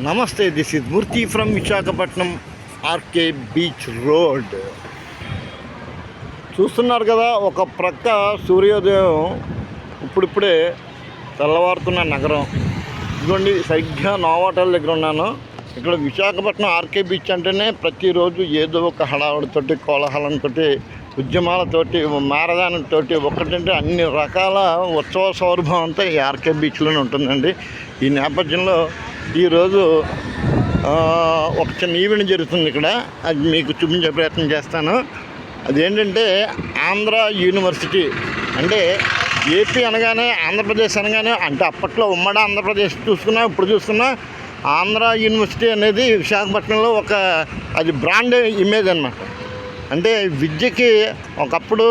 నమస్తే this is Murthy from Visakhapatnam RK beach road చూస్తున్నారు కదా ఒక ప్రక్క సూర్యోదయం ఇప్పుడిప్పుడే తెల్లవారుతున్న నగరం. ఇదిగోండి సరిగ్గా నోవాటల్ దగ్గర ఉన్నాను. ఇక్కడ విశాఖపట్నం ఆర్కే బీచ్ అంటేనే ప్రతిరోజు ఏదో ఒక హడావుడితోటి కోలాహలంతో ఉద్యమాలతోటి మారదానంతో ఒకటంటే అన్ని రకాల ఉత్సవ సౌరభం అంతా ఈ ఆర్కే బీచ్లోనే ఉంటుందండి. ఈ నేపథ్యంలో ఈరోజు ఒక చిన్న ఈవెంట్ జరుగుతుంది ఇక్కడ. అది మీకు చూపించే ప్రయత్నం చేస్తాను. అదేంటంటే ఆంధ్ర యూనివర్సిటీ. అంటే ఏపీ అనగానే ఆంధ్రప్రదేశ్ అనగానే అంటే అప్పట్లో ఉమ్మడి ఆంధ్రప్రదేశ్ చూసుకున్నా ఇప్పుడు చూసుకున్నా ఆంధ్ర యూనివర్సిటీ అనేది విశాఖపట్నంలో ఒక అది బ్రాండ్ ఇమేజ్ అనమాట అంటే విద్యకి ఒకప్పుడు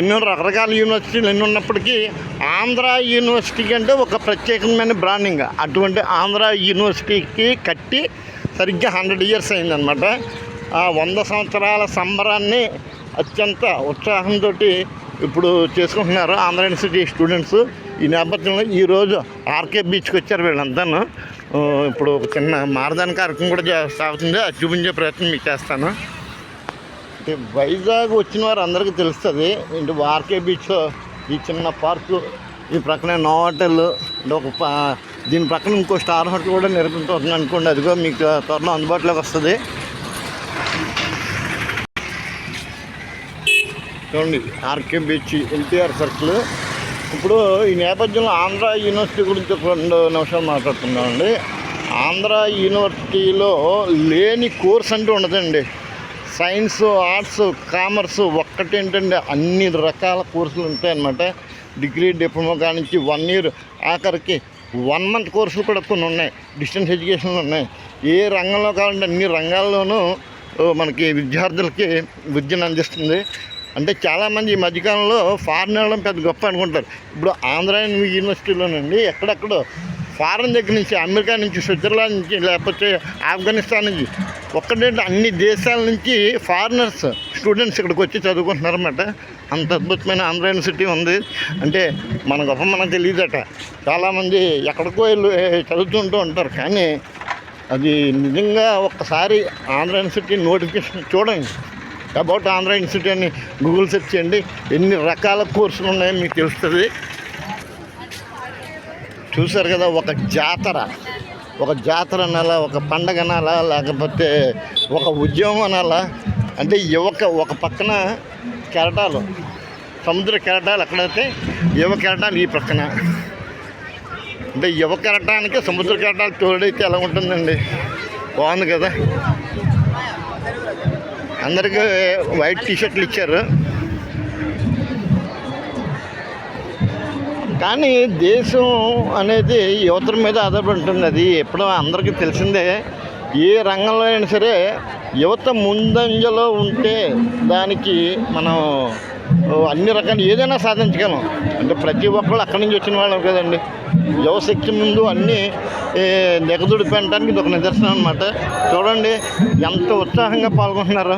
ఎన్నో రకరకాల యూనివర్సిటీలు ఎన్ని ఉన్నప్పటికీ ఆంధ్ర యూనివర్సిటీకి అంటే ఒక ప్రత్యేకమైన బ్రాండింగ్. అటువంటి ఆంధ్ర యూనివర్సిటీకి కట్టి సరిగ్గా హండ్రెడ్ ఇయర్స్ అయిందనమాట ఆ వంద సంవత్సరాల సంబరాన్ని అత్యంత ఉత్సాహంతో ఇప్పుడు చేసుకుంటున్నారు ఆంధ్ర యూనివర్సిటీ స్టూడెంట్స్. ఈ నేపథ్యంలో ఈరోజు ఆర్కే బీచ్కి వచ్చారు వీళ్ళంతాను ఇప్పుడు ఒక చిన్న మారదాని కార్యక్రమం కూడా సాగుతుంది. అది చూపించే ప్రయత్నం మీకు చేస్తాను. అంటే వైజాగ్ వచ్చిన వారు అందరికీ తెలుస్తుంది. ఇంటి ఆర్కే బీచ్లో ఈ చిన్న పార్కు ఈ ప్రక్కనే నో హోటల్ అంటే ఒక దీని ప్రక్కన ఇంకో స్టార్ హోటల్ కూడా నిర్మించుకుంటుంది అనుకోండి. అదిగో మీకు త్వరలో అందుబాటులోకి వస్తుంది. చూడండి ఆర్కే బీచ్ ఎన్టీఆర్ సర్కిల్. ఇప్పుడు ఈ నేపథ్యంలో ఆంధ్ర యూనివర్సిటీ గురించి ఒక రెండు నిమిషాలు మాట్లాడుతున్నామండి ఆంధ్ర యూనివర్సిటీలో లేని కోర్స్ అంటూ ఉండదండి. సైన్స్ ఆర్ట్స్ కామర్స్ ఒక్కటేంటంటే అన్ని రకాల కోర్సులు ఉంటాయన్నమాట. డిగ్రీ డిప్లొమా కానించి వన్ ఇయర్ ఆఖరికి వన్ మంత్ కోర్సులు కూడా కొన్ని ఉన్నాయి. డిస్టెన్స్ ఎడ్యుకేషన్లు ఉన్నాయి. ఏ రంగంలో కావాలంటే అన్ని రంగాల్లోనూ మనకి విద్యార్థులకి విద్యను అందిస్తుంది. అంటే చాలామంది ఈ మధ్యకాలంలో ఫారెన్ వెళ్ళడం పెద్ద గొప్ప అనుకుంటారు. ఇప్పుడు ఆంధ్ర యూనివర్సిటీలోనండి ఎక్కడెక్కడో ఫారెన్ దగ్గర నుంచి అమెరికా నుంచి స్విట్జర్లాండ్ నుంచి లేకపోతే ఆఫ్ఘనిస్తాన్ నుంచి ఒక్కటంటే అన్ని దేశాల నుంచి ఫారినర్స్ స్టూడెంట్స్ ఇక్కడికి వచ్చి చదువుకుంటున్నారన్నమాట. అంత అద్భుతమైన ఆంధ్ర యూనివర్సిటీ ఉంది. అంటే మన గొప్ప మనకు తెలియదట. చాలామంది ఎక్కడికో వెళ్ళి చదువుతుంటూ ఉంటారు. కానీ అది నిజంగా ఒక్కసారి ఆంధ్ర యూనివర్సిటీ నోటిఫికేషన్ చూడండి. అబౌట్ ఆంధ్ర యూనివర్సిటీ అని గూగుల్ సెర్చ్ చేయండి. ఎన్ని రకాల కోర్సులు ఉన్నాయో మీకు తెలుస్తుంది. చూశారు కదా ఒక జాతర. ఒక జాతర అనాలా ఒక పండగ అనాలా లేకపోతే ఒక ఉద్యమం అనాలా? అంటే యువక ఒక పక్కన కెరటాలు సముద్ర కెరటాలు ఎక్కడైతే యువ కెరటాలు ఈ పక్కన. అంటే యువ కెరటానికి సముద్ర కెరటాలు తోడైతే ఎలా ఉంటుందండి? బాగుంది కదా? అందరికీ వైట్ టీషర్ట్లు ఇచ్చారు. కానీ దేశం అనేది యువతల మీద ఆధారపడి ఉంటుంది అది ఎప్పుడో అందరికీ తెలిసిందే. ఏ రంగంలో అయినా సరే యువత ముందంజలో ఉంటే దానికి మనం అన్ని రకాలు ఏదైనా సాధించగలం. అంటే ప్రతి ఒక్కళ్ళు అక్కడి నుంచి వచ్చిన వాళ్ళం కదండి. యువశక్తి ముందు అన్నీ ఏ, పెట్టడానికి ఇది ఒక నిదర్శనం అనమాట చూడండి ఎంత ఉత్సాహంగా పాల్గొంటున్నారు.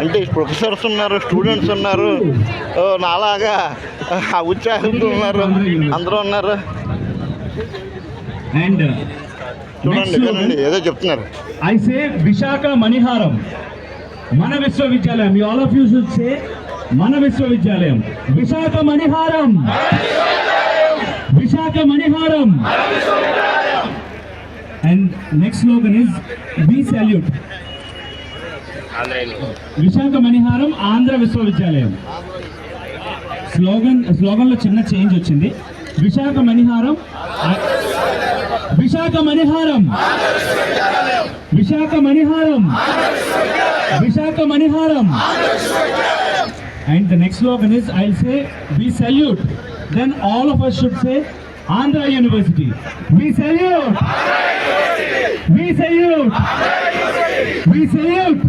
అంటే ప్రొఫెసర్స్ ఉన్నారు స్టూడెంట్స్ ఉన్నారు. నాలాగా ఉత్సాహంతో ఉన్నారు. అందరూ ఉన్నారు. చూడండి ఏదో చెప్తున్నారు. ఐ సే విశాఖ మణిహారం మన విశ్వవిద్యాలయం ఆల్ ఆఫ్ యూ చూస్తే మన విశ్వవిద్యాలయం విశాఖ మణిహారం Visakha మణిహారం and next slogan is be salute Visakha మణిహారం Andhra విశ్వవిద్యాలయం. స్లోగన్ స్లోగన్లో చిన్న చేంజ్ వచ్చింది. విశాఖ మణిహారం విశాఖ మణిహారం విశాఖ మణిహారం Visakha మణిహారం. And the next slogan is I say we salute then all of us should say Andhra university we salute we salute We salute.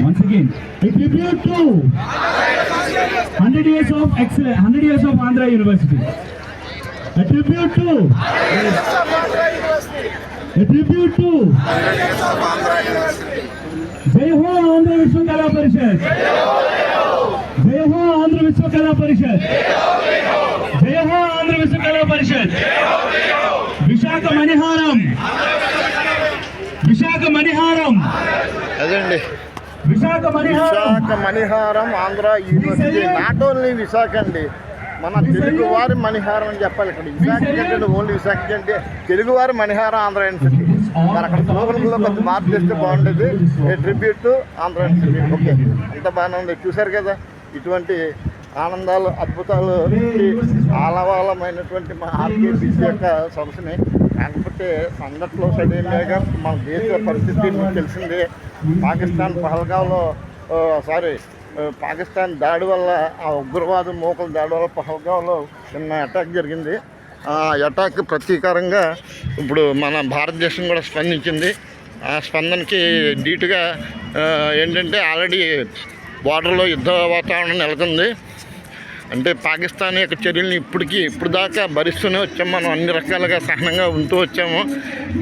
Once again, we tribute to 100 years of excellence, 100 years of Andhra University. A tribute to a tribute to Jai Ho Andhra Vishwakala Parishad. Jai Ho Andhra Vishwakala Parishad. Jai Ho Andhra Vishwakala Parishad. Vishaka Maniharam. Visakha మణిహారం. అదండి. Visakha Visakha మణిహారం Andhra university. Not only Visakha అండి మన తెలుగువారి మణిహారం అని చెప్పాలి ఇక్కడ. విశాఖ అంటే only Visakha అంటే తెలుగువారి మణిహారం ఆంధ్ర యూనివర్సిటీ. మరి అక్కడ స్లోగన్లో కొంచెం మార్పు చేస్తే బాగుంటుంది tribute to Andhra university. Okay. అంత బాగానే ఉంది. చూశారు కదా ఇటువంటి ఆనందాలు అద్భుతాలు ఆలవాలమైనటువంటి మా ఆర్కేబీసీ యొక్క సంస్థని కాకపోతే సంఘటనలో సడన్గా మన దేశ పరిస్థితి మీకు తెలిసిందే. పాకిస్తాన్ పహల్గావ్లో సారీ పాకిస్తాన్ దాడి వల్ల ఆ ఉగ్రవాద మూకల దాడి వల్ల పహల్గావ్లో చిన్న అటాక్ జరిగింది. ఆ అటాక్ ప్రతీకారంగా ఇప్పుడు మన భారతదేశం కూడా స్పందించింది. ఆ స్పందనకి ధీటుగా ఏంటంటే ఆల్రెడీ బార్డర్లో యుద్ధ వాతావరణం నెలకొంది. అంటే పాకిస్తాన్ యొక్క చర్యలను ఇప్పటికీ ఇప్పుడు దాకా భరిస్తూనే వచ్చాం. మనం అన్ని రకాలుగా సహనంగా ఉంటూ వచ్చాము.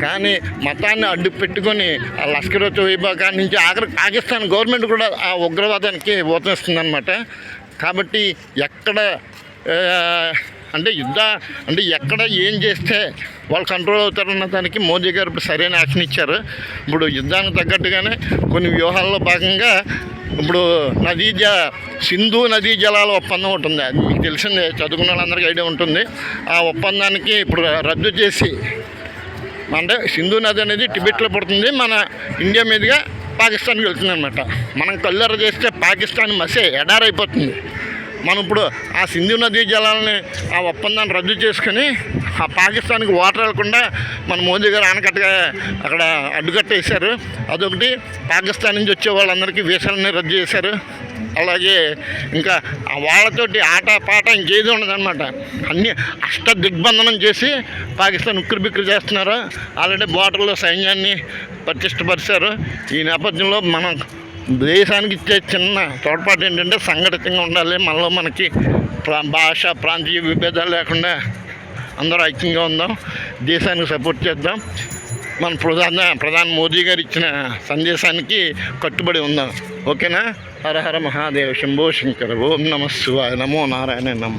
కానీ మతాన్ని అడ్డు పెట్టుకొని ఆ లష్కర్ తోయిబా నుంచి ఆఖరి పాకిస్తాన్ గవర్నమెంట్ కూడా ఆ ఉగ్రవాదానికి ఊతనిస్తుందన్నమాట కాబట్టి ఎక్కడ అంటే యుద్ధ అంటే ఎక్కడ ఏం చేస్తే వాళ్ళు కంట్రోల్ అవుతారన్న దానికి మోదీ గారు ఇప్పుడు సరైన యాక్షన్ ఇచ్చారు. ఇప్పుడు యుద్ధానికి తగ్గట్టుగానే కొన్ని వ్యూహాల్లో భాగంగా ఇప్పుడు నదీజ సింధు నదీ జలాల ఒప్పందం ఒకటి ఉంది. అది మీకు తెలిసిందే చదువుకున్న వాళ్ళందరికీ ఐడియా ఉంటుంది. ఆ ఒప్పందానికి ఇప్పుడు రద్దు చేసి అంటే సింధు నది అనేది టిబెట్లో పడుతుంది మన ఇండియా మీదుగా పాకిస్తాన్కి వెళ్తుంది అనమాట మనం కల్లర చేస్తే పాకిస్తాన్ మసే ఎడారైపోతుంది. మనం ఇప్పుడు ఆ సింధు నదీ జలాలని ఆ ఒప్పందాన్ని రద్దు చేసుకుని ఆ పాకిస్తాన్కి వాటర్ వెళ్ళకుండా మన మోదీ గారు ఆనకట్టగా అక్కడ అడ్డుకట్టేశారు. అదొకటి పాకిస్తాన్ నుంచి వచ్చే వాళ్ళందరికీ వీసాలని రద్దు చేశారు. అలాగే ఇంకా వాళ్ళతోటి ఆట పాట ఇంకేది ఉండదన్నమాట. అన్నీ అష్ట దిగ్బంధనం చేసి పాకిస్తాన్ ఉక్కిరి బిక్కిరి చేస్తున్నారు. ఆల్రెడీ బార్డర్లో సైన్యాన్ని ప్రతిష్టపరిచారు. ఈ నేపథ్యంలో మనం దేశానికి ఇచ్చే చిన్న తోడ్పాటు ఏంటంటే సంఘటితంగా ఉండాలి. మనలో మనకి ప్రా భాష ప్రాంతీయ విభేదాలు లేకుండా అందరూ ఐక్యంగా ఉందాం. దేశానికి సపోర్ట్ చేద్దాం. మన ప్రధాన ప్రధాని మోదీ గారు ఇచ్చిన సందేశానికి కట్టుబడి ఉందాం. ఓకేనా? హర హర మహాదేవ శంభో శంకర ఓం నమ శివాయ నమో నారాయణ నమ.